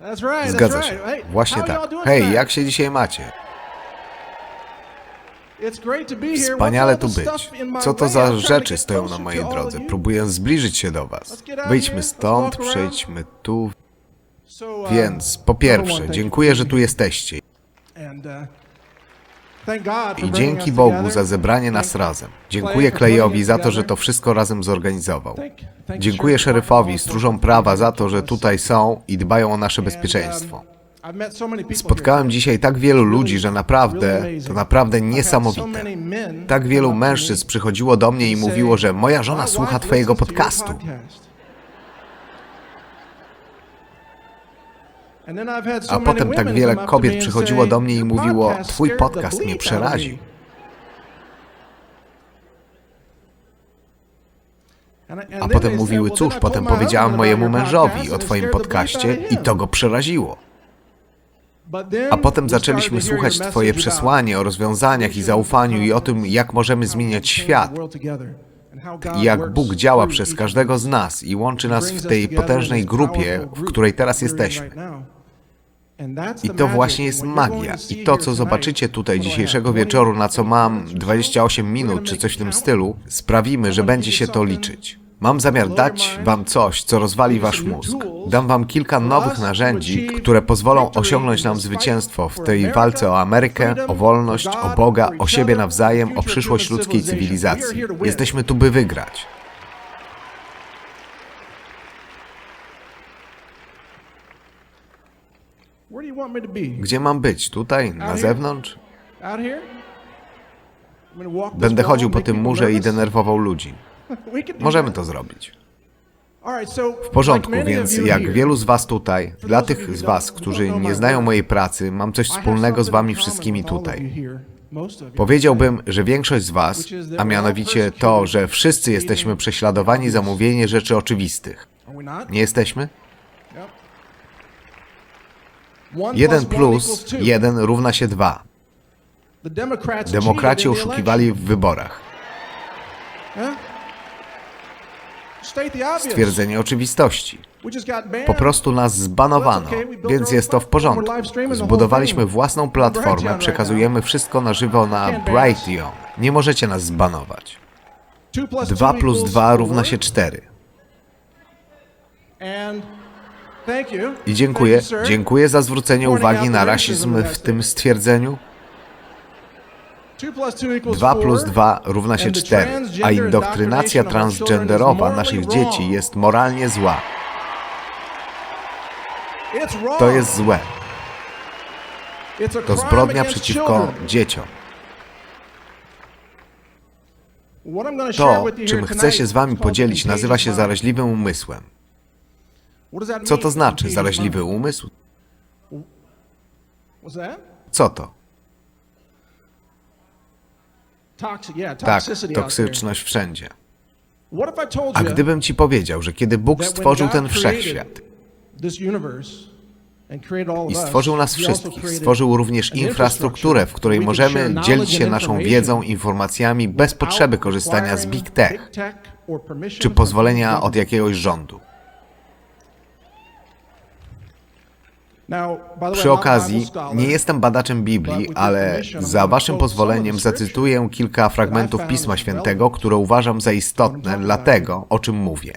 That's right. Zgadza się. Właśnie tak. Hej, jak się dzisiaj macie? Wspaniale tu być. Co to za rzeczy stoją na mojej drodze? Próbuję zbliżyć się do was. Wyjdźmy stąd, przejdźmy tu. Uh, Więc po pierwsze, dziękuję, że tu jesteście. I dzięki Bogu za zebranie nas razem. Dziękuję Klejowi za to, że to wszystko razem zorganizował. Dziękuję szeryfowi, stróżom prawa za to, że tutaj są i dbają o nasze bezpieczeństwo. Um, people Spotkałem dzisiaj tak wielu ludzi, że naprawdę, to naprawdę niesamowite. Tak wielu mężczyzn przychodziło do mnie i mówiło, że moja żona "My słucha twojego podcastu. A potem tak wiele kobiet przychodziło do mnie i "Your mówiło, twój podcast mnie przeraził. me." And I- and A potem mówiły, "Well, then cóż, potem husband mojemu mężowi o twoim podcaście i him." to go przeraziło. A potem zaczęliśmy słuchać Twoje przesłanie o rozwiązaniach i zaufaniu i o tym, jak możemy zmieniać świat. Jak Bóg działa przez każdego z nas i łączy nas w tej potężnej grupie, w której teraz jesteśmy. I to właśnie jest magia. I to, co zobaczycie tutaj dzisiejszego wieczoru, na co mam 28 minut czy coś w tym stylu, sprawimy, że będzie się to liczyć. Mam zamiar dać Wam coś, co rozwali Wasz mózg. Dam Wam kilka nowych narzędzi, które pozwolą osiągnąć nam zwycięstwo w tej walce o Amerykę, o wolność, o Boga, o siebie nawzajem, o przyszłość ludzkiej cywilizacji. Jesteśmy tu, by wygrać. Gdzie mam być? Tutaj? Na zewnątrz? Będę chodził po tym murze i denerwował ludzi. Możemy to zrobić. W porządku, więc jak wielu z Was tutaj, dla tych z Was, którzy nie znają mojej pracy, mam coś wspólnego z Wami wszystkimi tutaj. Powiedziałbym, że większość z Was, a mianowicie to, że wszyscy jesteśmy prześladowani za mówienie rzeczy oczywistych. Nie jesteśmy? Yep. One 1 plus one plus equals two. 1 równa się 2. The Democrats Demokraci oszukiwali w wyborach. Stwierdzenie oczywistości. Po prostu nas zbanowano, więc jest to w porządku. Zbudowaliśmy własną platformę, przekazujemy wszystko na żywo na Brighteon. Nie możecie nas zbanować. Two plus 2 two plus equals 2 równa się 4. I dziękuję, dziękuję za zwrócenie uwagi na rasizm w tym stwierdzeniu. Two plus two equals 2 plus four. 2 równa się And the 4, a indoktrynacja transgenderowa naszych dzieci jest moralnie zła. To jest złe. To zbrodnia przeciwko dzieciom. To, czym chcę się z Wami podzielić, nazywa się zaraźliwym umysłem. Co to znaczy mind? umysł? Co to? Tak, toksyczność wszędzie. A gdybym Ci powiedział, że kiedy Bóg stworzył ten wszechświat i stworzył nas wszystkich, stworzył również infrastrukturę, w której możemy dzielić się naszą wiedzą, informacjami bez potrzeby korzystania z Big Tech czy pozwolenia od jakiegoś rządu. Przy okazji, nie jestem badaczem Biblii, ale za Waszym pozwoleniem zacytuję kilka fragmentów Pisma Świętego, które uważam za istotne dla tego, o czym mówię.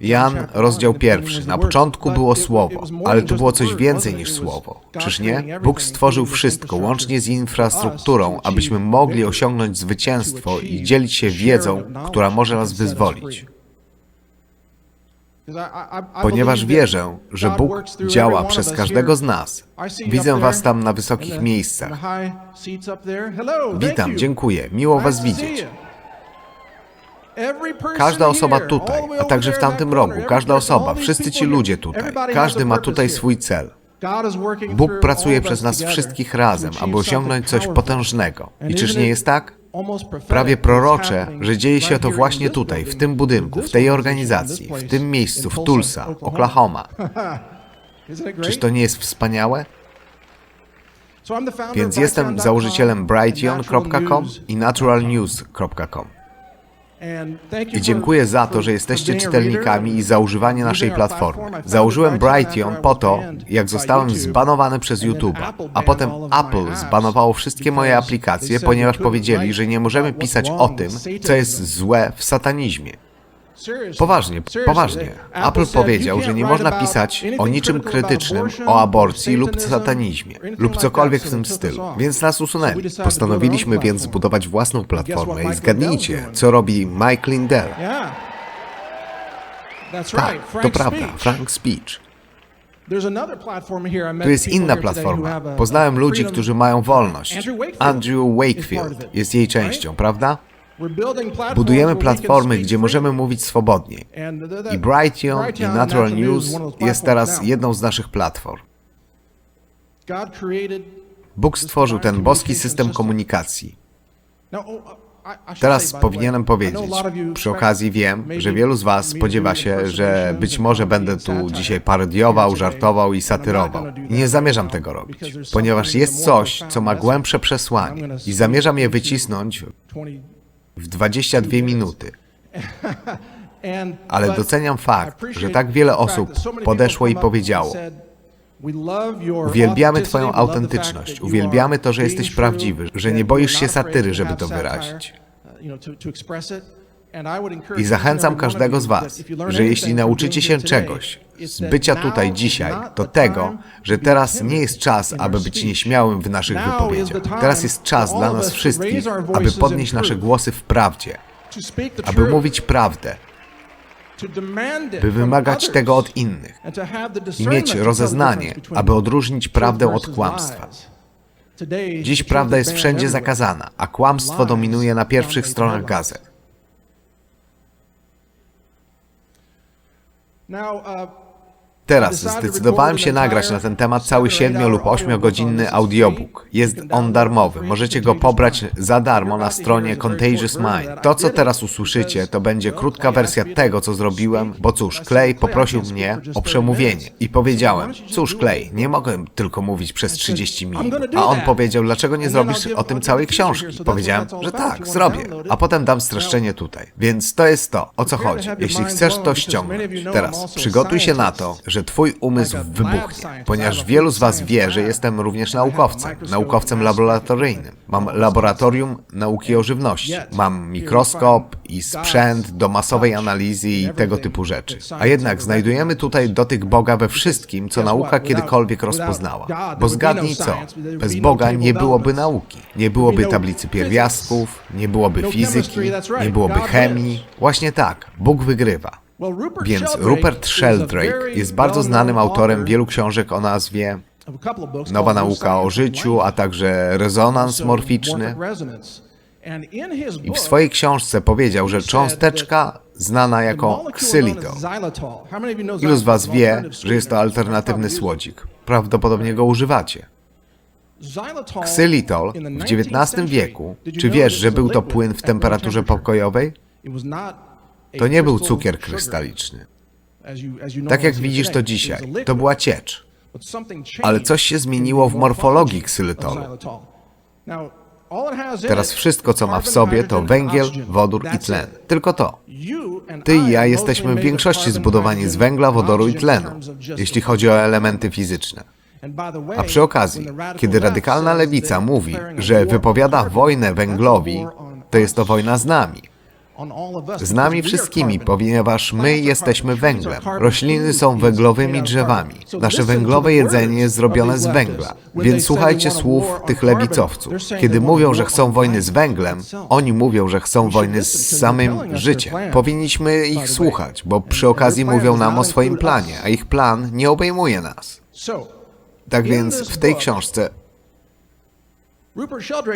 Jan, rozdział pierwszy. Na początku było Słowo, ale just było coś więcej niż Słowo. Czyż nie? Bóg stworzył wszystko, łącznie z infrastrukturą, abyśmy mogli osiągnąć zwycięstwo i dzielić się wiedzą, która może nas wyzwolić. Ponieważ wierzę, że Bóg działa przez każdego z nas. Widzę Was tam na wysokich miejscach. Witam, dziękuję, miło Was widzieć. Każda osoba tutaj, a także w tamtym rogu, każda osoba, wszyscy ci ludzie tutaj, każdy ma tutaj swój cel. Bóg pracuje przez nas wszystkich razem, aby osiągnąć coś potężnego. I czyż nie jest tak? Prawie prorocze, że dzieje się to właśnie tutaj, w tym budynku, w tej organizacji, w tym miejscu, w Tulsa, Oklahoma. Czyż to nie jest wspaniałe? Więc jestem założycielem Brightion.com i naturalnews.com. I dziękuję za to, że jesteście czytelnikami i za używanie naszej platformy. Założyłem Brighteon po to, jak zostałem zbanowany przez YouTube'a, a potem Apple zbanowało wszystkie moje aplikacje, ponieważ powiedzieli, że nie możemy pisać o tym, co jest złe w satanizmie. Poważnie, poważnie. Apple powiedział, że nie można pisać o niczym krytycznym, o aborcji lub satanizmie, lub cokolwiek w tym stylu, więc nas usunęli. Postanowiliśmy więc zbudować własną platformę i zgadnijcie, co robi Mike Lindell. Tak, to prawda, Frank Speech. Tu jest inna platforma. Poznałem ludzi, którzy mają wolność. Andrew Wakefield jest jej częścią, prawda? Budujemy platformy, gdzie możemy mówić swobodnie. I Brighteon i Natural News jest teraz jedną z naszych platform. Bóg stworzył ten boski system komunikacji. Teraz powinienem powiedzieć, przy okazji wiem, że wielu z Was spodziewa się, że być może będę tu dzisiaj parodiował, żartował i satyrował. Nie zamierzam tego robić, ponieważ jest coś, co ma głębsze przesłanie i zamierzam je wycisnąć w 22 minuty. Ale doceniam fakt, że tak wiele osób podeszło i powiedziało: Uwielbiamy Twoją autentyczność, uwielbiamy to, że jesteś prawdziwy, że nie boisz się satyry, żeby to wyrazić. I zachęcam każdego z Was, że jeśli nauczycie się czegoś z bycia tutaj dzisiaj, to tego, że teraz nie jest czas, aby być nieśmiałym w naszych wypowiedziach. Teraz jest czas dla nas wszystkich, aby podnieść nasze głosy w prawdzie, aby mówić prawdę, by wymagać tego od innych i mieć rozeznanie, aby odróżnić prawdę od kłamstwa. Dziś prawda jest wszędzie zakazana, a kłamstwo dominuje na pierwszych stronach gazet. Now, uh, Teraz zdecydowałem się nagrać na ten temat cały 7 lub 8 godzinny audiobook. Jest on darmowy. Możecie go pobrać za darmo na stronie Contagious Mind. To, co teraz usłyszycie, to będzie krótka wersja tego, co zrobiłem, bo cóż, Clay poprosił mnie o przemówienie i powiedziałem, cóż Clay, nie mogę tylko mówić przez 30 minut. A on powiedział, dlaczego nie zrobisz o tym całej książki? Powiedziałem, że tak, zrobię, a potem dam streszczenie tutaj. Więc to jest to, o co chodzi. Jeśli chcesz to ściągnąć. Teraz przygotuj się na to, że twój umysł wybuchnie, ponieważ wielu z was wie, że jestem również naukowcem, naukowcem laboratoryjnym. Mam laboratorium nauki o żywności, mam mikroskop i sprzęt do masowej analizy i tego typu rzeczy. A jednak znajdujemy tutaj dotyk Boga we wszystkim, co nauka kiedykolwiek rozpoznała. Bo zgadnij co, bez Boga nie byłoby nauki, nie byłoby tablicy pierwiastków, nie byłoby fizyki, nie byłoby chemii. Właśnie tak, Bóg wygrywa. Więc Rupert Sheldrake jest bardzo znanym autorem wielu książek o nazwie Nowa nauka o życiu, a także rezonans morficzny. I w swojej książce powiedział, że cząsteczka znana jako ksylitol. Ilu z Was wie, że jest to alternatywny słodzik? Prawdopodobnie go używacie. Ksylitol w XIX wieku, czy wiesz, że był to płyn w temperaturze pokojowej? To nie był cukier krystaliczny. Tak jak widzisz to dzisiaj, to była ciecz. Ale coś się zmieniło w morfologii ksylitolu. Teraz wszystko, co ma w sobie, to węgiel, wodór i tlen. Tylko to. Ty i ja jesteśmy w większości zbudowani z węgla, wodoru i tlenu, jeśli chodzi o elementy fizyczne. A przy okazji, kiedy radykalna lewica mówi, że wypowiada wojnę węglowi, to jest to wojna z nami. Z nami wszystkimi, ponieważ my jesteśmy węglem. Rośliny są węglowymi drzewami. Nasze węglowe jedzenie jest zrobione z węgla. Więc słuchajcie słów tych lewicowców. Kiedy mówią, że chcą wojny z węglem, oni mówią, że chcą wojny z samym życiem. Powinniśmy ich słuchać, bo przy okazji mówią nam o swoim planie, a ich plan nie obejmuje nas. Tak więc w tej książce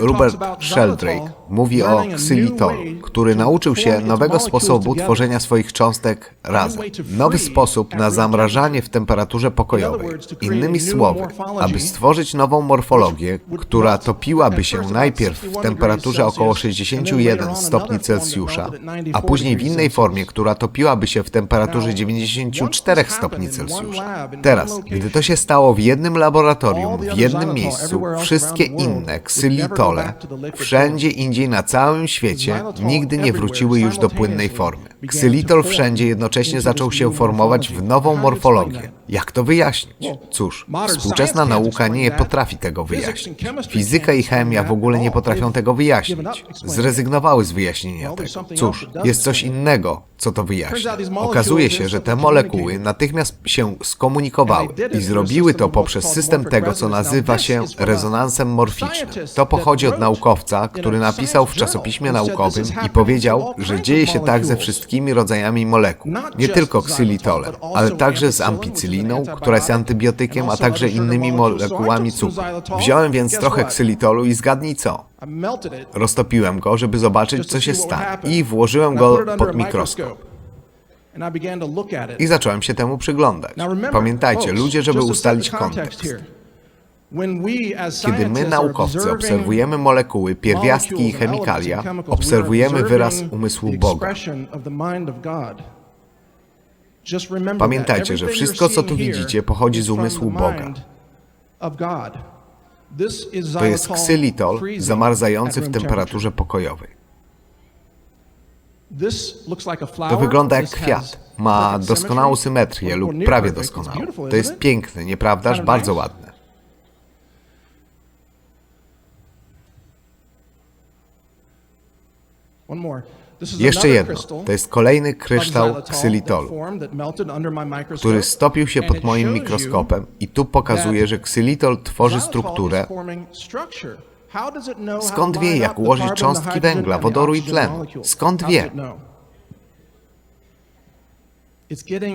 Robert Sheldrake mówi o ksylitolu, który nauczył się nowego sposobu tworzenia swoich cząstek razem. Nowy sposób na zamrażanie w temperaturze pokojowej. Innymi słowy, aby stworzyć nową morfologię, która topiłaby się najpierw w temperaturze około 61 stopni Celsjusza, a później w innej formie, która topiłaby się w temperaturze 94 stopni Celsjusza. Teraz, gdy to się stało w jednym laboratorium, w jednym miejscu, wszystkie inne, ksylitole wszędzie indziej na całym świecie nigdy nie wróciły już do płynnej formy. Ksylitol wszędzie jednocześnie zaczął się formować w nową morfologię. Jak to wyjaśnić? Cóż, współczesna nauka nie potrafi tego wyjaśnić. Fizyka i chemia w ogóle nie potrafią tego wyjaśnić. Zrezygnowały z wyjaśnienia tego. Cóż, jest coś innego, co to wyjaśnia. Okazuje się, że te molekuły natychmiast się skomunikowały i zrobiły to poprzez system tego, co nazywa się rezonansem morficznym. To pochodzi od naukowca, który napisał w czasopiśmie naukowym i powiedział, że dzieje się tak ze wszystkimi rodzajami molekuł. Nie tylko ksylitolem, ale także z ampicyliną, która jest antybiotykiem, a także innymi molekułami cukru. Wziąłem więc trochę ksylitolu i zgadnij co? Roztopiłem go, żeby zobaczyć, co się stanie i włożyłem go pod mikroskop. I zacząłem się temu przyglądać. Pamiętajcie, ludzie, żeby ustalić kontekst. Kiedy my, naukowcy, obserwujemy molekuły, pierwiastki i chemikalia, obserwujemy wyraz umysłu Boga. Pamiętajcie, że wszystko, co tu widzicie, pochodzi z umysłu Boga. To jest ksylitol zamarzający w temperaturze pokojowej. To wygląda jak kwiat. Ma doskonałą symetrię lub prawie doskonałą. To jest piękne, nieprawdaż? Bardzo ładne. Jeszcze jedno. To jest kolejny kryształ ksylitolu, który stopił się pod moim mikroskopem i tu pokazuje, że ksylitol tworzy strukturę. Skąd wie, jak ułożyć cząstki węgla, wodoru i tlenu? Skąd wie?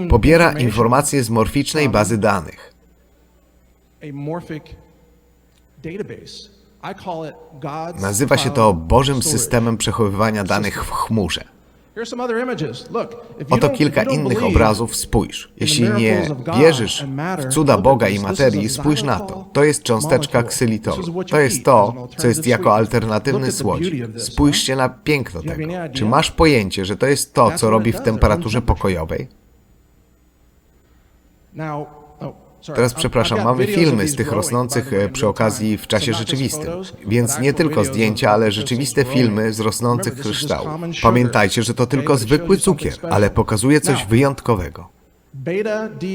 Pobiera informacje z morficznej bazy danych. Nazywa się to Bożym systemem przechowywania danych w chmurze. Oto kilka innych obrazów, spójrz. Jeśli nie wierzysz w cuda Boga i materii, spójrz na to. To jest cząsteczka ksylitolu. To jest to, co jest jako alternatywny słodzik. Spójrzcie na piękno tego. Czy masz pojęcie, że to jest to, co robi w temperaturze pokojowej? Teraz przepraszam, mamy filmy z tych rosnących e, przy okazji w czasie rzeczywistym, więc nie tylko zdjęcia, ale rzeczywiste filmy z rosnących kryształów. Pamiętajcie, że to tylko zwykły cukier, ale pokazuje coś wyjątkowego.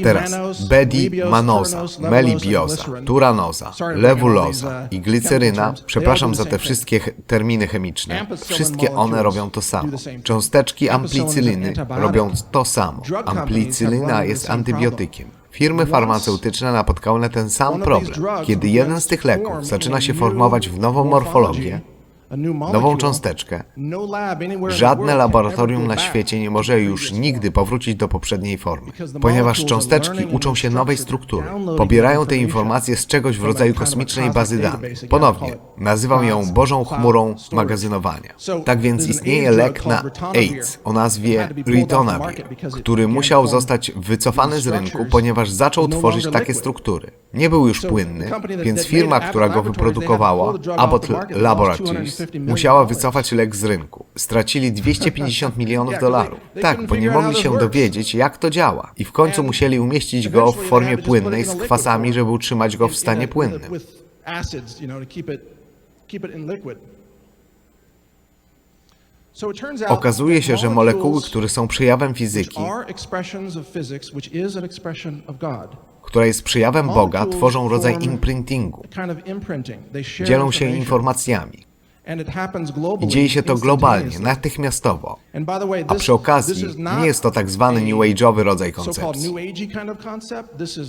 Teraz bedi-manoza, melibioza, turanoza, lewuloza i gliceryna, przepraszam za te wszystkie terminy chemiczne, wszystkie one robią to samo. Cząsteczki amplicyliny robią to samo. Amplicylina jest antybiotykiem. Firmy farmaceutyczne napotkały na ten sam problem. Kiedy jeden z tych leków zaczyna się formować w nową morfologię, nową cząsteczkę, żadne laboratorium na świecie nie może już nigdy powrócić do poprzedniej formy, ponieważ cząsteczki uczą się nowej struktury. Pobierają te informacje z czegoś w rodzaju kosmicznej bazy danych. Ponownie, nazywam ją Bożą chmurą magazynowania. Tak więc istnieje lek na AIDS o nazwie Ritonavir, który musiał zostać wycofany z rynku, ponieważ zaczął tworzyć takie struktury. Nie był już płynny, więc firma, która go wyprodukowała, Abbott Laboratories, musiała wycofać lek z rynku. Stracili 250 milionów dolarów. Tak, bo nie mogli się dowiedzieć, jak to działa. I w końcu musieli umieścić go w formie płynnej z kwasami, żeby utrzymać go w stanie płynnym. Okazuje się, że molekuły, które są przejawem fizyki, która jest przejawem Boga, tworzą rodzaj imprintingu. Dzielą się informacjami. I dzieje się to globalnie, natychmiastowo. A przy okazji nie jest to tak zwany New Age'owy rodzaj koncepcji.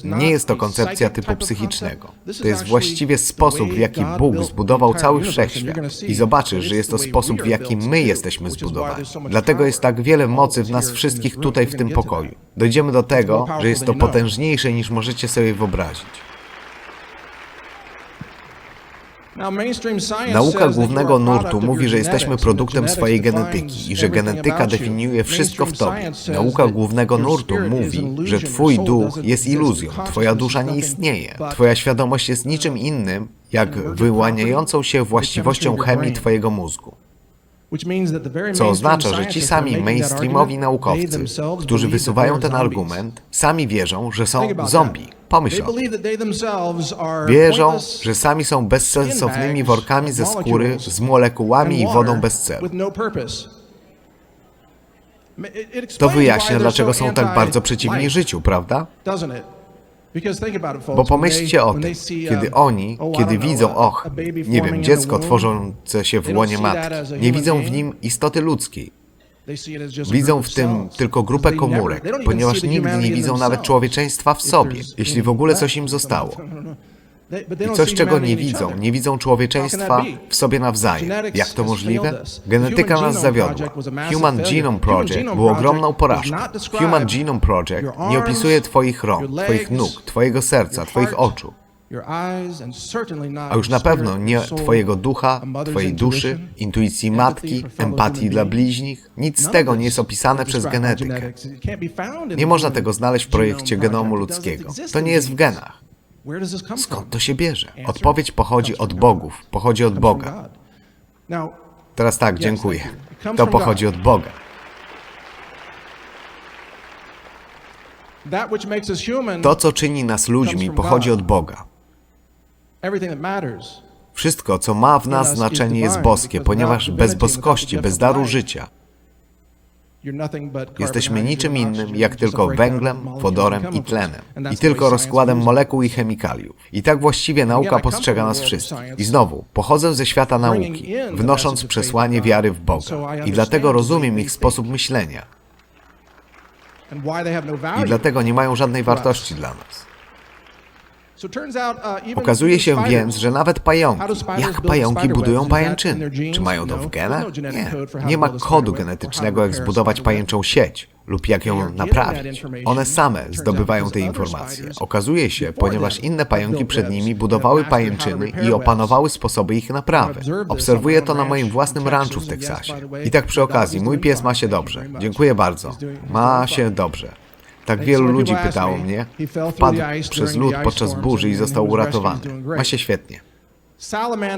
Nie jest to koncepcja typu psychicznego. To jest właściwie sposób, w jaki Bóg zbudował cały wszechświat. I zobaczysz, że jest to sposób, w jaki my jesteśmy zbudowani. Dlatego jest tak wiele mocy w nas wszystkich tutaj w tym pokoju. Dojdziemy do tego, że jest to potężniejsze niż możecie sobie wyobrazić. Nauka głównego nurtu mówi, że jesteśmy produktem swojej genetyki i że genetyka definiuje wszystko w tobie. Nauka głównego nurtu mówi, że twój duch jest iluzją, twoja dusza nie istnieje. Twoja świadomość jest niczym innym, jak wyłaniającą się właściwością chemii twojego mózgu. Co oznacza, że ci sami mainstreamowi naukowcy, którzy wysuwają ten argument, sami wierzą, że są zombie. Pomyśl o tym. Wierzą, że sami są bezsensownymi workami ze skóry z molekułami i wodą bez celu. no To wyjaśnia, dlaczego są tak bardzo przeciwni życiu, prawda? Bo pomyślcie o tym, kiedy oni, kiedy widzą, och, nie wiem, dziecko tworzące się w łonie matki, nie widzą w nim istoty ludzkiej. Widzą w tym tylko grupę komórek, ponieważ nigdy nie widzą nawet człowieczeństwa w sobie, jeśli w ogóle coś im zostało. I coś, czego nie widzą, nie widzą człowieczeństwa w sobie nawzajem. Jak to możliwe? Genetyka nas zawiodła. Human. Genome Project był ogromną porażką. Human Genome Project nie opisuje Twoich rąk, Twoich nóg, Twojego serca, Twoich oczu. A już na pewno nie Twojego ducha, Twojej duszy, intuicji matki, empatii dla bliźnich. Nic z tego nie jest opisane is przez genetykę. Nie można tego znaleźć w projekcie genomu ludzkiego. To nie jest w genach. Skąd to się bierze? Odpowiedź pochodzi od bogów, pochodzi od Boga. Teraz tak, dziękuję. To pochodzi od Boga. To, co czyni nas ludźmi, pochodzi od Boga. Wszystko, co ma w nas znaczenie, jest boskie, ponieważ bez boskości, bez daru życia, jesteśmy niczym innym, jak tylko węglem, wodorem i tlenem. I tylko rozkładem molekuł i chemikaliów. I tak właściwie nauka postrzega nas wszystkich. I znowu, pochodzę ze świata nauki, wnosząc przesłanie wiary w Boga. I dlatego rozumiem ich sposób myślenia. No. I dlatego nie mają żadnej wartości dla nas. Okazuje się więc, że nawet pająki, jak pająki budują pajęczyny. Czy mają to w genach? Nie. Nie ma kodu genetycznego, jak zbudować pajęczą sieć lub jak ją naprawić. One same zdobywają te informacje. Okazuje się, ponieważ inne pająki przed nimi budowały pajęczyny i opanowały sposoby ich naprawy. Obserwuję to na moim własnym ranczu w Teksasie. I tak przy okazji, mój pies ma się dobrze. Dziękuję bardzo. Ma się dobrze. Tak wielu ludzi pytało mnie. Wpadł przez lód podczas burzy i został uratowany. Ma się świetnie.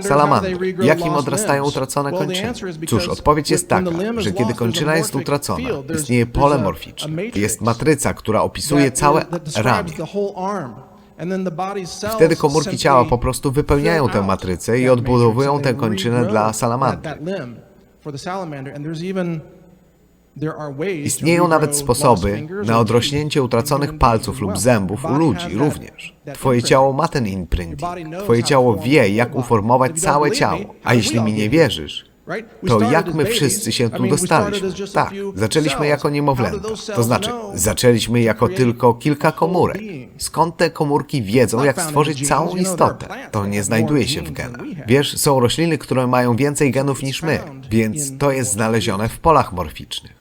Salamander. Jak im odrastają utracone kończyny? Cóż, odpowiedź jest taka, że kiedy kończyna jest utracona, istnieje pole morficzne. Jest matryca, która opisuje całe ramię. Wtedy komórki ciała po prostu wypełniają tę matrycę i odbudowują tę kończynę dla salamandry. Istnieją nawet sposoby na odrośnięcie utraconych palców lub zębów u ludzi również. Twoje ciało ma ten imprinting. Twoje ciało wie, jak uformować całe ciało. A jeśli mi nie wierzysz, to jak my wszyscy się tu dostaliśmy? Tak, zaczęliśmy jako niemowlęta. To znaczy, zaczęliśmy jako tylko kilka komórek. Skąd te komórki wiedzą, jak stworzyć całą istotę? To nie znajduje się w genach. Wiesz, są rośliny, które mają więcej genów niż my, więc to jest znalezione w polach morficznych.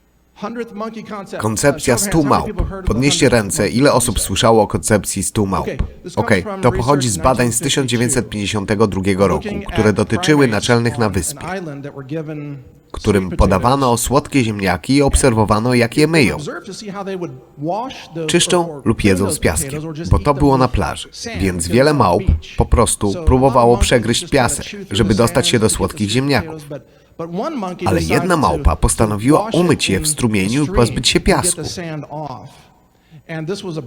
Koncepcja stu małp. Podnieście ręce, ile osób słyszało o koncepcji stu małp? Okej, to pochodzi z badań z 1952 roku, które dotyczyły naczelnych na wyspie, którym podawano słodkie ziemniaki i obserwowano, jak je myją. Czyszczą lub jedzą z piaskiem, bo to było na plaży, więc wiele małp po prostu próbowało przegryźć piasek, żeby dostać się do słodkich ziemniaków. Ale jedna małpa postanowiła umyć je w strumieniu i pozbyć się piasku.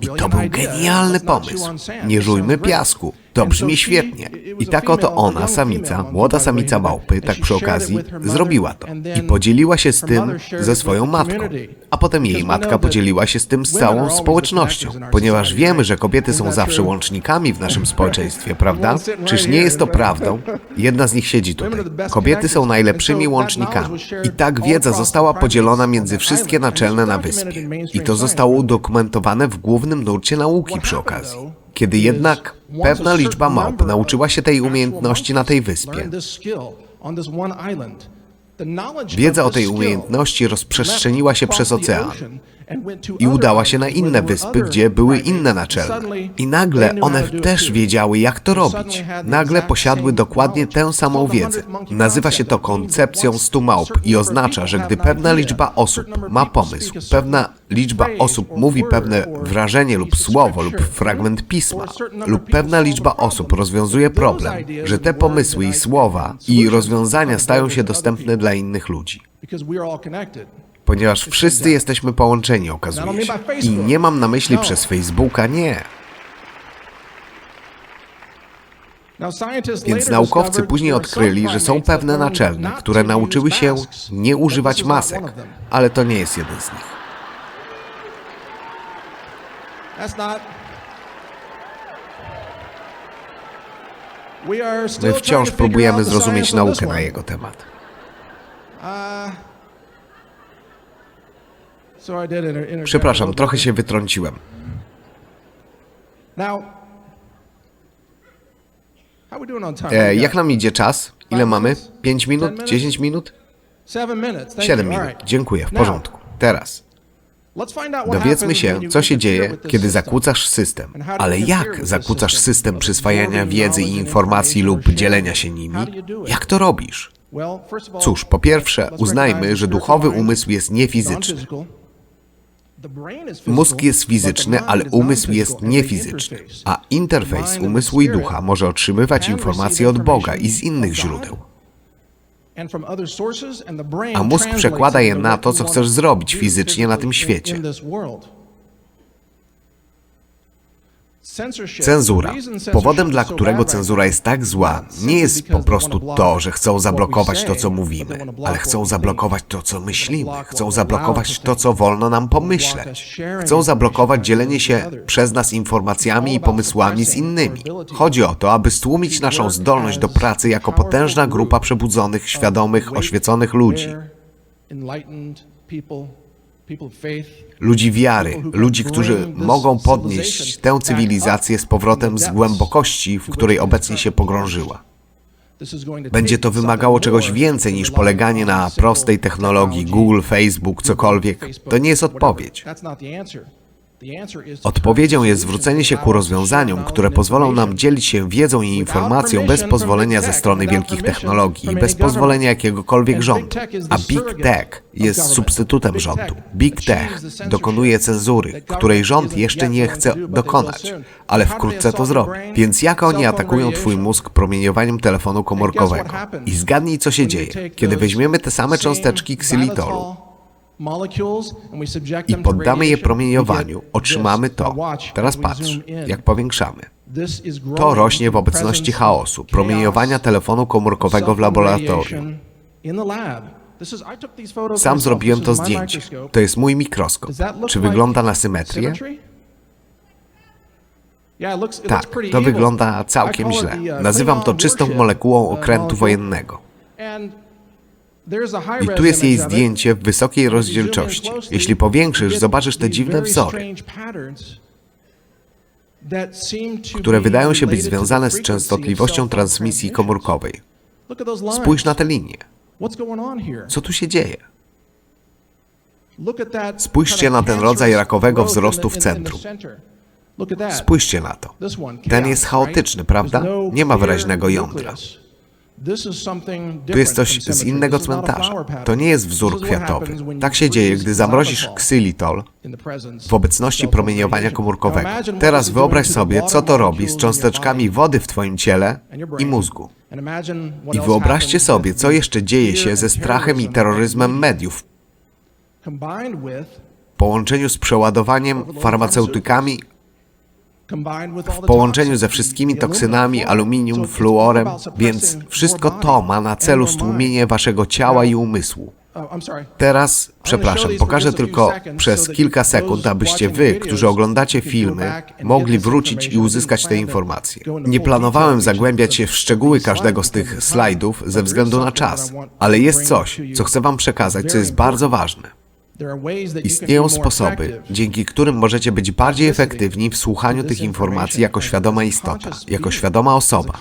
I to był genialny pomysł. Nie żujmy piasku. To brzmi świetnie. I tak oto ona, samica, młoda samica małpy, tak przy okazji, zrobiła to. I podzieliła się z tym ze swoją matką. A potem jej matka podzieliła się z tym z całą społecznością. Ponieważ wiemy, że kobiety są zawsze łącznikami w naszym społeczeństwie, prawda? Czyż nie jest to prawdą? Jedna z nich siedzi tutaj. Kobiety są najlepszymi łącznikami. I tak wiedza została podzielona między wszystkie naczelne na wyspie. I to zostało udokumentowane w głównym nurcie nauki przy okazji. Kiedy jednak pewna liczba małp nauczyła się tej umiejętności na tej wyspie, wiedza o tej umiejętności rozprzestrzeniła się przez ocean i udała się na inne wyspy, gdzie były inne naczelne. I nagle one też wiedziały, jak to robić. Nagle posiadły dokładnie tę samą wiedzę. Nazywa się to koncepcją stu małp i oznacza, że gdy pewna liczba osób ma pomysł, pewna liczba osób mówi pewne wrażenie lub słowo lub fragment pisma, lub pewna liczba osób rozwiązuje problem, że te pomysły i słowa i rozwiązania stają się dostępne dla innych ludzi. Ponieważ wszyscy jesteśmy połączeni, okazuje się. I nie mam na myśli przez Facebooka, nie. Więc naukowcy później odkryli, że są pewne naczelne, które nauczyły się nie używać masek, ale to nie jest jeden z nich. My wciąż próbujemy zrozumieć naukę na jego temat. Przepraszam, trochę się wytrąciłem. E, jak nam idzie czas? Ile mamy? 5 minut? 10 minut? 7 minut. Dziękuję, w porządku. Teraz. Dowiedzmy się, co się dzieje, kiedy zakłócasz system. Ale jak zakłócasz system przyswajania wiedzy i informacji lub dzielenia się nimi? Jak to robisz? Cóż, po pierwsze, uznajmy, że duchowy umysł jest niefizyczny. Mózg jest fizyczny, ale umysł jest niefizyczny, a interfejs umysłu i ducha może otrzymywać informacje od Boga i z innych źródeł. A mózg przekłada je na to, co chcesz zrobić fizycznie na tym świecie. Cenzura. Powodem, dla którego cenzura jest tak zła, nie jest po prostu to, że chcą zablokować to, co mówimy, ale chcą zablokować to, co myślimy, chcą zablokować to, co wolno nam pomyśleć. Chcą zablokować dzielenie się przez nas informacjami i pomysłami z innymi. Chodzi o to, aby stłumić naszą zdolność do pracy jako potężna grupa przebudzonych, świadomych, oświeconych ludzi. Ludzi wiary, ludzi, którzy mogą podnieść tę cywilizację z powrotem z głębokości, w której obecnie się pogrążyła. Będzie to wymagało czegoś więcej niż poleganie na prostej technologii Google, Facebook, cokolwiek. To nie jest odpowiedź. Odpowiedzią jest zwrócenie się ku rozwiązaniom, które pozwolą nam dzielić się wiedzą i informacją bez pozwolenia ze strony wielkich technologii i bez pozwolenia jakiegokolwiek rządu. A Big Tech jest substytutem rządu. Big Tech dokonuje cenzury, której rząd jeszcze nie chce dokonać, ale wkrótce to zrobi. Więc jak oni atakują twój mózg promieniowaniem telefonu komórkowego? I zgadnij, co się dzieje, kiedy weźmiemy te same cząsteczki ksylitolu i poddamy je promieniowaniu, otrzymamy to. Teraz patrz, jak powiększamy. To rośnie w obecności chaosu, promieniowania telefonu komórkowego w laboratorium. Sam zrobiłem to zdjęcie. To jest mój mikroskop. Czy wygląda na symetrię? Tak, to wygląda całkiem źle. Nazywam to czystą molekułą okrętu wojennego. I tu jest jej zdjęcie w wysokiej rozdzielczości. Jeśli powiększysz, zobaczysz te dziwne wzory, które wydają się być związane z częstotliwością transmisji komórkowej. Spójrz na te linie. Co tu się dzieje? Spójrzcie na ten rodzaj rakowego wzrostu w centrum. Spójrzcie na to. Ten jest chaotyczny, prawda? Nie ma wyraźnego jądra. Tu jest coś z innego cmentarza. To nie jest wzór kwiatowy. Tak się dzieje, gdy zamrozisz ksylitol w obecności promieniowania komórkowego. Teraz wyobraź sobie, co to robi z cząsteczkami wody w Twoim ciele i mózgu. I wyobraźcie sobie, co jeszcze dzieje się ze strachem i terroryzmem mediów w połączeniu z przeładowaniem farmaceutykami w połączeniu ze wszystkimi toksynami, aluminium, fluorem, więc wszystko to ma na celu stłumienie waszego ciała i umysłu. Teraz, przepraszam, pokażę tylko przez kilka sekund, abyście wy, którzy oglądacie filmy, mogli wrócić i uzyskać te informacje. Nie planowałem zagłębiać się w szczegóły każdego z tych slajdów ze względu na czas, ale jest coś, co chcę wam przekazać, co jest bardzo ważne. Istnieją sposoby, dzięki którym możecie być bardziej efektywni w słuchaniu tych informacji jako świadoma istota, jako świadoma osoba.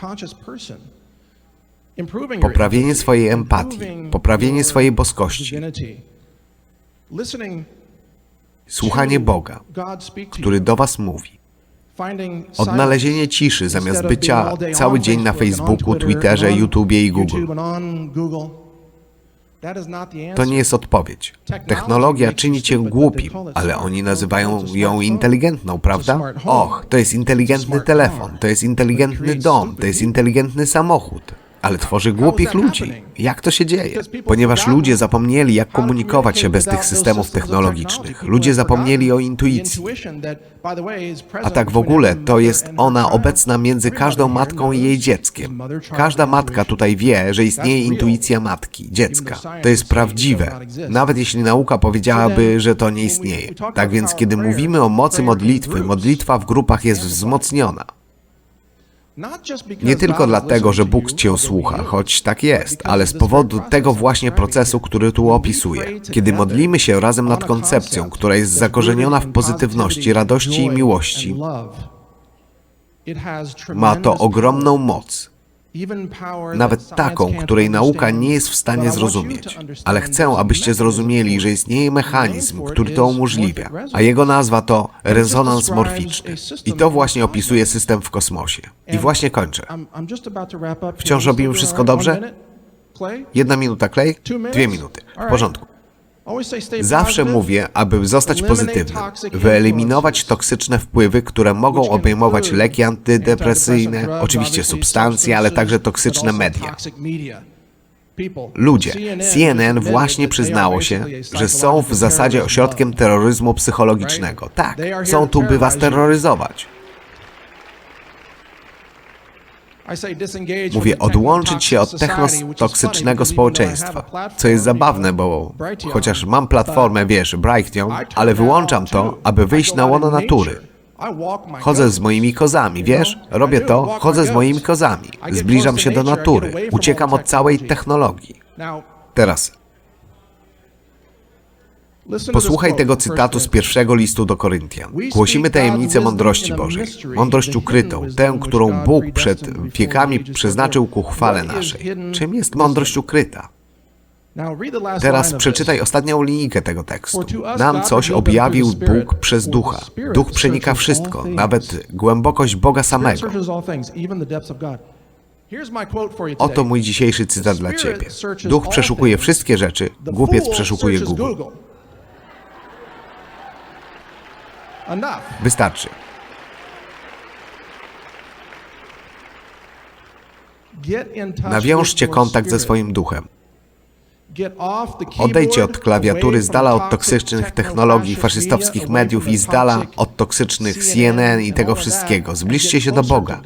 Poprawienie swojej empatii, poprawienie swojej boskości, słuchanie Boga, który do Was mówi. Odnalezienie ciszy zamiast bycia cały dzień na Facebooku, Twitterze, YouTubie i Google. To nie jest odpowiedź. Technologia czyni cię głupim, ale oni nazywają ją inteligentną, prawda? Och, to jest inteligentny telefon, to jest inteligentny dom, to jest inteligentny samochód. Ale tworzy głupich ludzi. Jak to się dzieje? Ponieważ ludzie zapomnieli, jak komunikować się bez tych systemów technologicznych. Ludzie zapomnieli o intuicji. A tak w ogóle to jest ona obecna między każdą matką i jej dzieckiem. Każda matka tutaj wie, że istnieje intuicja matki, dziecka. To jest prawdziwe, nawet jeśli nauka powiedziałaby, że to nie istnieje. Tak więc, kiedy mówimy o mocy modlitwy, modlitwa w grupach jest wzmocniona. Nie tylko dlatego, że Bóg Cię słucha, choć tak jest, ale z powodu tego właśnie procesu, który tu opisuję. Kiedy modlimy się razem nad koncepcją, która jest zakorzeniona w pozytywności, radości i miłości, ma to ogromną moc. Nawet taką, której nauka nie jest w stanie zrozumieć. Ale chcę, abyście zrozumieli, że istnieje mechanizm, który to umożliwia, a jego nazwa to rezonans morficzny. I to właśnie opisuje system w kosmosie. I właśnie kończę. Wciąż robimy wszystko dobrze? Jedna minuta klej? Dwie minuty. W porządku. Zawsze mówię, aby zostać pozytywnym, wyeliminować toksyczne wpływy, które mogą obejmować leki antydepresyjne, oczywiście substancje, ale także toksyczne media. Ludzie, CNN właśnie przyznało się, że są w zasadzie ośrodkiem terroryzmu psychologicznego. Tak, są tu, by was terroryzować. Mówię, odłączyć się od technotoksycznego społeczeństwa. Co jest zabawne, bo chociaż mam platformę, wiesz, Brighteon, ale wyłączam to, aby wyjść na łono natury. Chodzę z moimi kozami, wiesz? Robię to, chodzę z moimi kozami. Zbliżam się do natury. Uciekam od całej technologii. Teraz, posłuchaj tego cytatu z pierwszego listu do Koryntian. Głosimy tajemnicę mądrości Bożej, mądrość ukrytą, tę, którą Bóg przed wiekami przeznaczył ku chwale naszej. Czym jest mądrość ukryta? Teraz przeczytaj ostatnią linijkę tego tekstu. Nam coś objawił Bóg przez Ducha. Duch przenika wszystko, nawet głębokość Boga samego. Oto mój dzisiejszy cytat dla Ciebie. Duch przeszukuje wszystkie rzeczy, głupiec przeszukuje Google. Wystarczy. Nawiążcie kontakt ze swoim duchem. Odejdźcie od klawiatury, z dala od toksycznych technologii, faszystowskich mediów i z dala od toksycznych CNN i tego wszystkiego. Zbliżcie się do Boga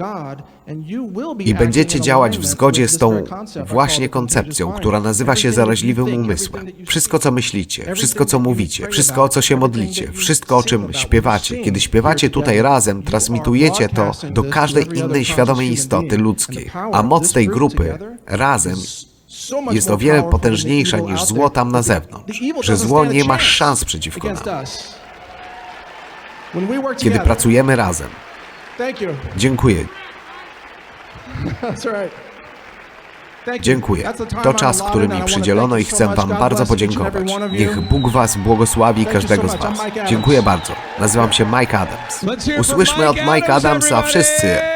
i będziecie działać w zgodzie z tą właśnie koncepcją, która nazywa się zaraźliwym umysłem. Wszystko, co myślicie, wszystko, co mówicie, wszystko, o co się modlicie, wszystko, o czym śpiewacie. Kiedy śpiewacie tutaj razem, transmitujecie to do każdej innej świadomej istoty ludzkiej. A moc tej grupy razem jest o wiele potężniejsza niż zło tam na zewnątrz, że zło nie ma szans przeciwko nam. Kiedy pracujemy razem. Dziękuję. Dziękuję. To czas, który mi przydzielono i chcę Wam bardzo podziękować. Niech Bóg Was błogosławi każdego z Was. Dziękuję bardzo. Nazywam się Mike Adams. Usłyszmy od Mike Adamsa wszyscy.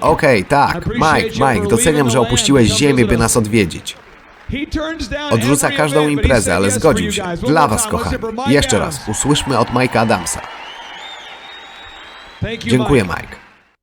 Okej, tak. Mike, Mike, doceniam, że opuściłeś ziemię, by nas odwiedzić. Odrzuca każdą imprezę, ale zgodził się. Dla Was, kochani. Jeszcze raz, usłyszmy od Mike'a Adamsa. Dziękuję, Mike.